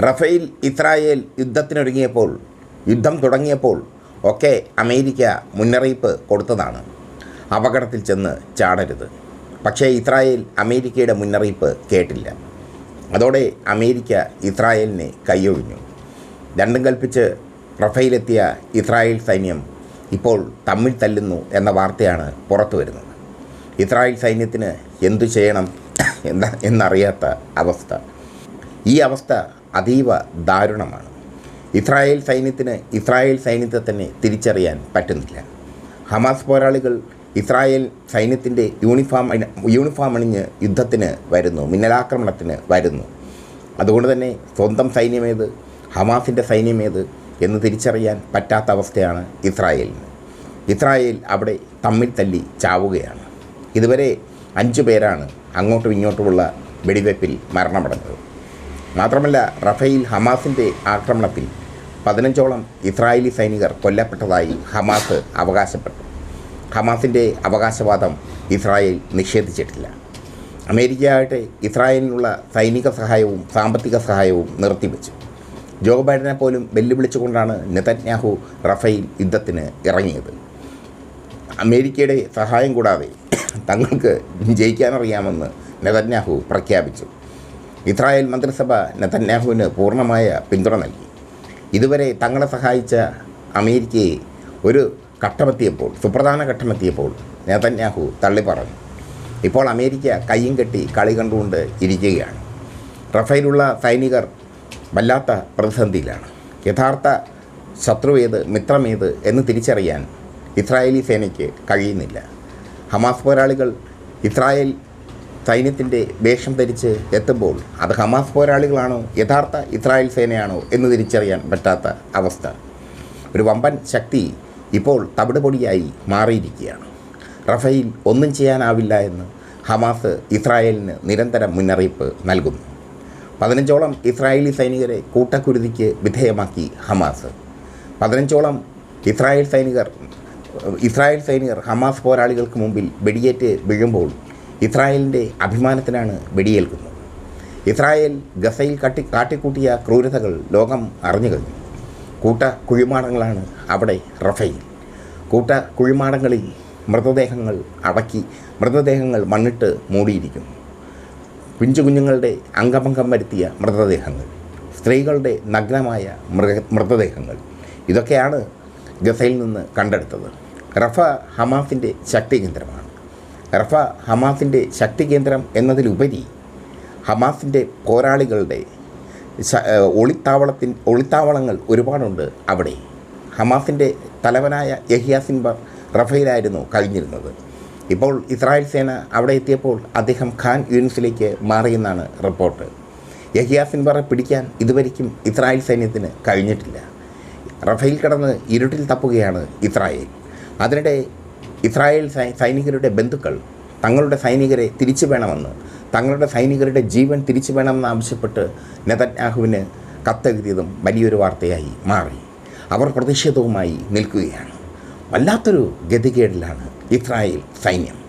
Rafale Israel യുദ്ധത്തിനൊരുങ്ങിയപ്പോൾ യുദ്ധം തുടങ്ങിയപ്പോൾ ഒക്കെ അമേരിക്ക മുന്നറിയിപ്പ് കൊടുത്തതാണ്. അപകടത്തിൽ ചെന്ന് ചാടരുത്. പക്ഷേ ഇസ്രായേൽ അമേരിക്കയുടെ മുന്നറിയിപ്പ് കേട്ടില്ല. അതോടെ അമേരിക്ക ഇസ്രായേലിനെ കൈയൊഴിഞ്ഞു. രണ്ടും കൽപ്പിച്ച് റഫയിലെത്തിയ ഇസ്രായേൽ സൈന്യം ഇപ്പോൾ തമ്മിൽ തല്ലുന്നു എന്ന വാർത്തയാണ് പുറത്തു വരുന്നത്. ഇസ്രായേൽ സൈന്യത്തിന് എന്തു ചെയ്യണം? എന്താ എന്നറിയാത്ത അവസ്ഥ. ഈ അവസ്ഥ അതീവ ദാരുണമാണ്. ഇസ്രായേൽ സൈന്യത്തിന് ഇസ്രായേൽ സൈന്യത്തെ തന്നെ തിരിച്ചറിയാൻ പറ്റുന്നില്ല. ഹമാസ് പോരാളികൾ ഇസ്രായേൽ സൈന്യത്തിന്റെ യൂണിഫോം യൂണിഫോം അണിഞ്ഞ് യുദ്ധത്തിന് വരുന്നു മിന്നലാക്രമണത്തിന് വരുന്നു. അതുകൊണ്ട് തന്നെ സ്വന്തം സൈന്യമേത് ഹമാസിന്റെ സൈന്യമേത് എന്ന് തിരിച്ചറിയാൻ പറ്റാത്ത അവസ്ഥയാണ് ഇസ്രായേലിന്. ഇസ്രായേൽ അവിടെ തമ്മിൽ തല്ലി ചാവുകയാണ്. ഇതുവരെ അഞ്ചു പേരാണ് അങ്ങോട്ടും ഇങ്ങോട്ടുമുള്ള വെടിവെപ്പിൽ മരണമടഞ്ഞത് മാത്രമല്ല റഫേൽ ഹമാസിന്റെ ആക്രമണത്തിൽ പതിനഞ്ചോളം ഇസ്രായേലി സൈനികർ കൊല്ലപ്പെട്ടതായി ഹമാസ് അവകാശപ്പെട്ടു. ഹമാസിന്റെ അവകാശവാദം ഇസ്രായേൽ നിഷേധിച്ചിട്ടില്ല. അമേരിക്കയായിട്ട് ഇസ്രായേലിനുള്ള സൈനിക സഹായവും സാമ്പത്തിക സഹായവും നിർത്തിവെച്ചു. ജോ ബൈഡനെ പോലും വെല്ലുവിളിച്ചുകൊണ്ടാണ് നെതന്യാഹു റഫേൽ യുദ്ധത്തിന് ഇറങ്ങിയത്. അമേരിക്കയുടെ സഹായം കൂടാതെ തങ്ങൾക്ക് ജയിക്കാനറിയാമെന്ന് നെതന്യാഹു പ്രഖ്യാപിച്ചു. ഇസ്രായേൽ മന്ത്രിസഭ നെതന്യാഹുവിന് പൂർണമായ പിന്തുണ നൽകി. ഇതുവരെ തങ്ങളെ സഹായിച്ച അമേരിക്കയെ ഒരു ഘട്ടമെത്തിയപ്പോൾ സുപ്രധാന ഘട്ടമെത്തിയപ്പോൾ നെതന്യാഹു തള്ളി പറഞ്ഞു ഇപ്പോൾ അമേരിക്ക കയ്യും കെട്ടി കളി കണ്ടുകൊണ്ട് ഇരിക്കുകയാണ്. റഫേലുള്ള സൈനികർ വല്ലാത്ത പ്രതിസന്ധിയിലാണ്. യഥാർത്ഥ ശത്രുവേത് മിത്രമേത് എന്ന് തിരിച്ചറിയാൻ ഇസ്രായേലി സേനയ്ക്ക് കഴിയുന്നില്ല. ഹമാസ് പോരാളികൾ ഇസ്രായേൽ സൈന്യത്തിന്റെ വേഷം ധരിച്ച് എത്തുമ്പോൾ അത് ഹമാസ് പോരാളികളാണോ യഥാർത്ഥ ഇസ്രായേൽ സേനയാണോ എന്ന് തിരിച്ചറിയാൻ പറ്റാത്ത അവസ്ഥ. ഒരു വമ്പൻ ശക്തി ഇപ്പോൾ തവിടുപൊടിയായി മാറിയിരിക്കുകയാണ്. റഫയിൽ ഒന്നും ചെയ്യാനാവില്ല എന്ന് ഹമാസ് ഇസ്രായേലിന് നിരന്തരം മുന്നറിയിപ്പ് നൽകുന്നു. പതിനഞ്ചോളം ഇസ്രായേലി സൈനികരെ കൂട്ടക്കുരുതിക്ക് വിധേയമാക്കി ഹമാസ്. പതിനഞ്ചോളം ഇസ്രായേൽ സൈനികർ ഇസ്രായേൽ സൈനികർ ഹമാസ് പോരാളികൾക്ക് മുമ്പിൽ വെടിയേറ്റ് വീഴുമ്പോൾ ഇസ്രായേലിന്റെ അഭിമാനത്തിനാണ് വെടിയേൽക്കുന്നത്. ഇസ്രായേൽ ഗസയിൽ കാട്ടി കാട്ടിക്കൂട്ടിയ ക്രൂരതകൾ ലോകം അറിഞ്ഞു കഴിഞ്ഞു. കൂട്ട കുഴിമാടങ്ങളാണ് അവിടെ റഫയിൽ. കൂട്ട കുഴിമാടങ്ങളിൽ മൃതദേഹങ്ങൾ അടക്കി മൃതദേഹങ്ങൾ മണ്ണിട്ട് മൂടിയിരിക്കുന്നു. പിഞ്ചു കുഞ്ഞുങ്ങളുടെ അംഗഭംഗം വരുത്തിയ മൃതദേഹങ്ങൾ സ്ത്രീകളുടെ നഗ്നമായ മൃഗ മൃതദേഹങ്ങൾ ഇതൊക്കെയാണ് ഗസയിൽ നിന്ന് കണ്ടെടുത്തത്. റഫ ഹമാസിന്റെ ശക്തി കേന്ദ്രമാണ് റഫ ഹമാസിന്റെ ശക്തി കേന്ദ്രം എന്നതിലുപരി ഹമാസിന്റെ പോരാളികളുടെ ഒളിത്താവളത്തിൻ ഒളിത്താവളങ്ങൾ ഒരുപാടുണ്ട് അവിടെ. ഹമാസിന്റെ തലവനായ യഹിയ സിൻബർ റഫയിലായിരുന്നു കഴിഞ്ഞിരുന്നത്. ഇപ്പോൾ ഇസ്രായേൽ സേന അവിടെ എത്തിയപ്പോൾ അദ്ദേഹം ഖാൻ യൂണിസിലേക്ക് മാറിയെന്നാണ് റിപ്പോർട്ട്. യഹിയ സിൻബറെ പിടിക്കാൻ ഇതുവരെയ്ക്കും ഇസ്രായേൽ സൈന്യത്തിന് കഴിഞ്ഞിട്ടില്ല. റഫയിൽ കടന്ന് ഇരുട്ടിൽ തപ്പുകയാണ് ഇസ്രായേൽ. അതിനിടെ ഇസ്രായേൽ സൈനികരുടെ ബന്ധുക്കൾ തങ്ങളുടെ സൈനികരെ തിരിച്ചു വേണമെന്ന് തങ്ങളുടെ സൈനികരുടെ ജീവൻ തിരിച്ചു വേണമെന്ന് ആവശ്യപ്പെട്ട് നെതന്യാഹുവിന് കത്തെഴുതിയതും വലിയൊരു വാർത്തയായി മാറി. അവർ പ്രതിഷേധവുമായി നിൽക്കുകയാണ്. വല്ലാത്തൊരു ഗതികേടിലാണ് ഇസ്രായേൽ സൈന്യം.